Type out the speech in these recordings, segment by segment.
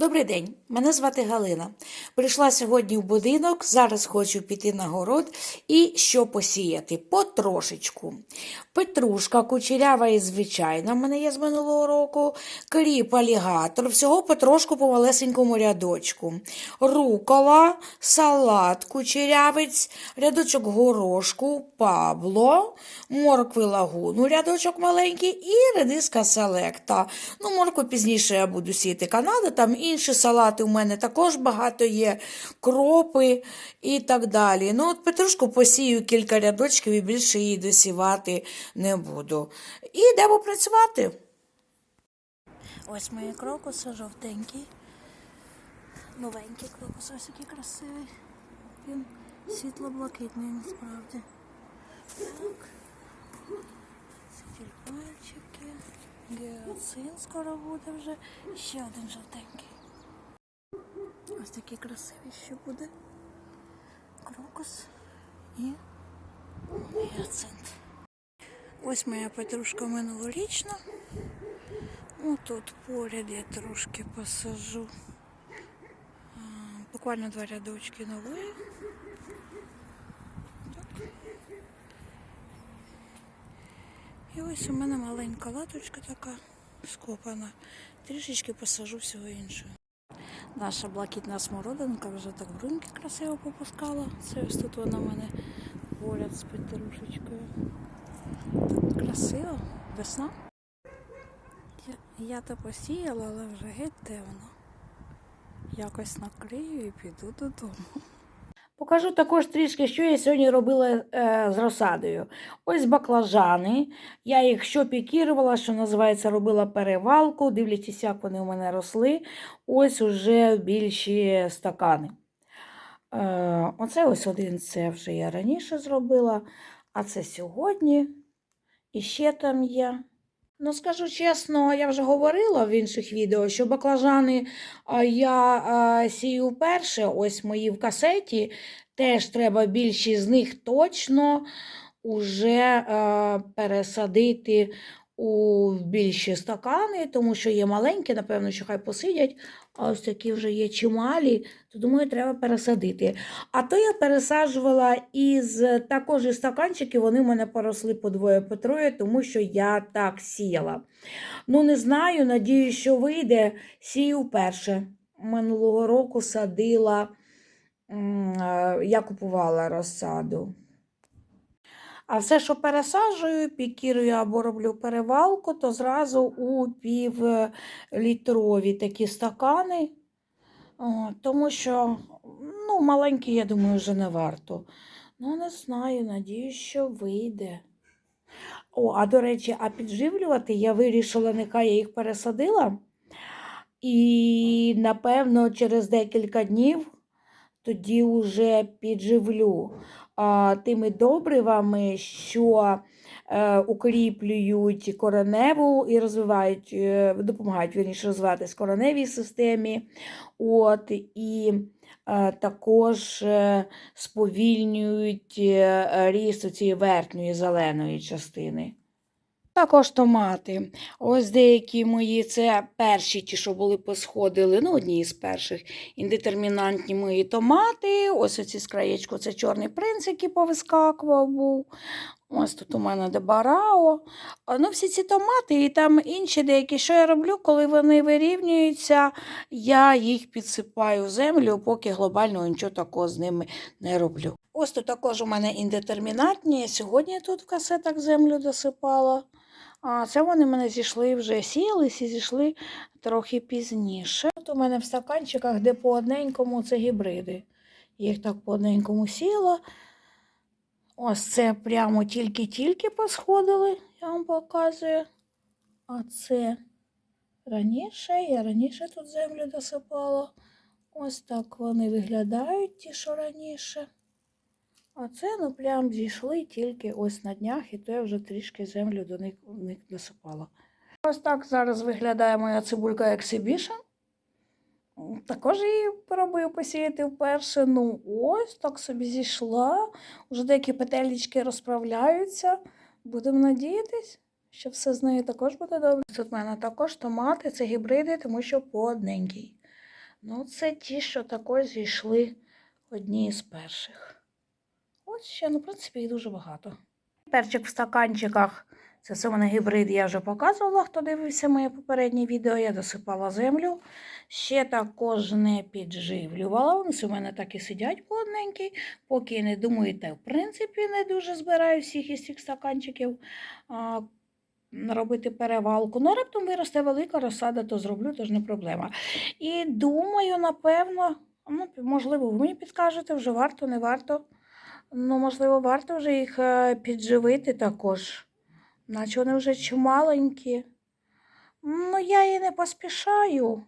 Добрий день, мене звати Галина. Прийшла сьогодні в будинок, зараз хочу піти на город і що посіяти? Потрошечку. Петрушка кучерява і звичайна, в мене є з минулого року, кріп, алігатор, всього потрошку по малесенькому рядочку. Рукола, салат, кучерявець, рядочок горошку, пабло, моркви лагуну, рядочок маленький і редиска селекта. Ну, моркву пізніше я буду сіяти Канада, там інші салати у мене також багато є, кропи і так далі. Ну, от петрушку посію кілька рядочків і більше її досівати не буду. І йдемо працювати. Ось мої крокуси жовтенькі. Новенький крокус, ось який красивий. Він світло-блакитний насправді. Так. Тюльпанчики. Гіацин скоро буде вже. Ще один жовтенький. Ось такий красивий ще буде. Крокус і гіацинт. Ось моя петрушка минулорічна. Отут поряд я трошки посажу. Буквально два рядочки нової. І ось у мене маленька латочка така скопана. Трішечки посажу всього іншого. Наша блакитна смородинка вже так бруньки красиво попускала. Це ось тут вона в мене поряд з петрушечкою. Красиво, весна. Я, я то посіяла, але вже геть темно. Якось накрию і піду додому. Покажу також трішки, що я сьогодні робила е, з розсадою. Ось баклажани. Я їх що пікірувала, що називається, робила перевалку. Дивлячись, як вони у мене росли. Ось уже більші стакани. Е, оце ось один це вже я раніше зробила, а це сьогодні. І ще там є. Ну, скажу чесно, я вже говорила в інших відео, що баклажани я сію вперше, ось мої в касеті. Теж треба більшість з них точно уже пересадити у більші стакани, тому що є маленькі, напевно, що хай посидять, а ось такі вже є чималі, то думаю, треба пересадити. А то я пересаджувала із також із стаканчиків, вони в мене поросли по двоє по троє, тому що я так сіяла. Ну, не знаю, надію, що вийде. Сію вперше. Минулого року садила, е, я купувала розсаду. А все, що пересаджую, пікірую або роблю перевалку, то зразу у півлітрові такі стакани. Тому що ну, маленькі, я думаю, вже не варто. Ну, не знаю, надію, що вийде. О, а до речі, а підживлювати я вирішила, нехай я їх пересадила. І, напевно, через декілька днів тоді вже підживлю тими добривами, що е, укріплюють кореневу і розвивають, е, допомагають вірніше розвиватись кореневій системі. От, і е, також сповільнюють ріст цієї верхньої зеленої частини. Також томати. Ось деякі мої, це перші ті, що були посходили, ну, одні з перших індетермінантні мої томати. Ось оці з краєчку, це чорний принц, який повискакував був. Ось тут у мене дебарао. Ну, всі ці томати і там інші деякі, що я роблю, коли вони вирівнюються, я їх підсипаю в землю, поки глобально нічого такого з ними не роблю. Ось тут також у мене індетермінантні. Я сьогодні тут в касетах землю досипала. А це вони мене зійшли вже сіялись і зійшли трохи пізніше. Тут у мене в стаканчиках, де по одненькому це гібриди. Їх так по одненькому сіла. Ось це прямо тільки-тільки посходили, я вам показую. А це раніше, я раніше тут землю досипала. Ось так вони виглядають, ті, що раніше. А це ну прям зійшли тільки ось на днях, і то я вже трішки землю до них, в них досипала. Ось так зараз виглядає моя цибулька Exhibition. Також її пробую посіяти вперше. Ну, ось так собі зійшла. Уже деякі петелечки розправляються. Будемо надіятись, що все з нею також буде добре. Тут в мене також томати, це гібриди, тому що по одненькій. Ну, це ті, що також зійшли одні з перших. Ще, ну, в принципі, їх дуже багато. Перчик в стаканчиках. Це мене гібрид, я вже показувала, хто дивився моє попереднє відео. Я досипала землю. Ще також не підживлювала. Вони у мене так і сидять плотненькі. Поки не думаєте, в принципі, не дуже збираю всіх із цих стаканчиків а, робити перевалку. Ну, раптом виросте велика розсада, то зроблю, то ж не проблема. І думаю, напевно, ну, можливо, ви мені підкажете, вже варто, не варто. Ну, можливо, варто вже їх е, підживити також. Наче вони вже чималенькі. Ну, я і не поспішаю.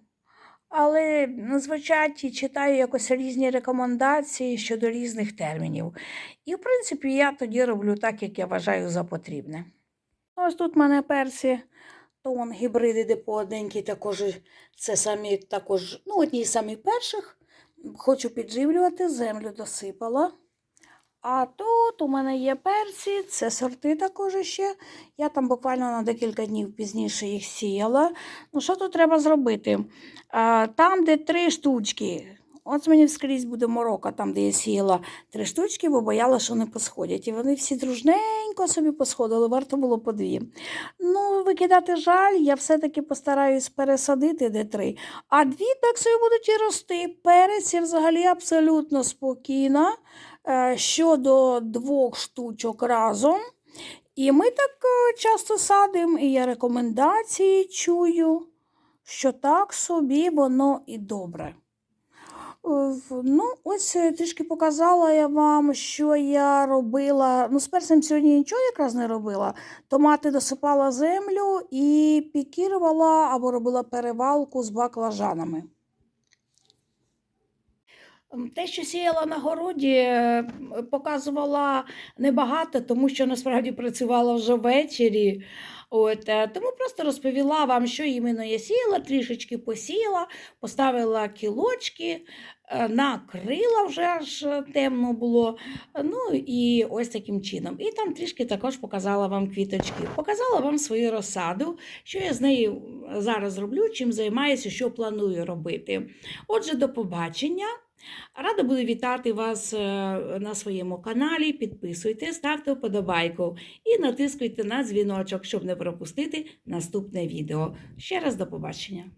Але звучать і читаю якось різні рекомендації щодо різних термінів. І, в принципі, я тоді роблю так, як я вважаю за потрібне. Ось тут в мене персі, то вон гібриди де також це самі також, ну, одні з самих перших. Хочу підживлювати, землю досипала. А тут у мене є перці, це сорти також ще. Я там буквально на декілька днів пізніше їх сіяла. Ну, що тут треба зробити? Там, де три штучки, от мені скрізь буде морока, там, де я сіяла три штучки, бо бояла, що не посходять. І вони всі дружненько собі посходили, варто було по дві. Ну, викидати жаль, я все-таки постараюсь пересадити де три. А дві так собі будуть і рости. Перець я взагалі абсолютно спокійна е, щодо двох штучок разом. І ми так е, часто садимо, і я рекомендації чую, що так собі воно і добре. Ну, ось е, трішки показала я вам, що я робила. Ну, з перцем сьогодні нічого якраз не робила. Томати досипала землю і пікірувала або робила перевалку з баклажанами. Те, що сіяла на городі, е, показувала небагато, тому що насправді працювала вже ввечері. От, е, тому просто розповіла вам, що іменно я сіяла, трішечки посіяла, поставила кілочки, е, накрила вже аж темно було. Ну і ось таким чином. І там трішки також показала вам квіточки. Показала вам свою розсаду, що я з нею зараз роблю, чим займаюся, що планую робити. Отже, до побачення. Рада буду вітати вас е, на своєму каналі. Підписуйте, ставте вподобайку і натискуйте на дзвіночок, щоб не пропустити наступне відео. Ще раз до побачення.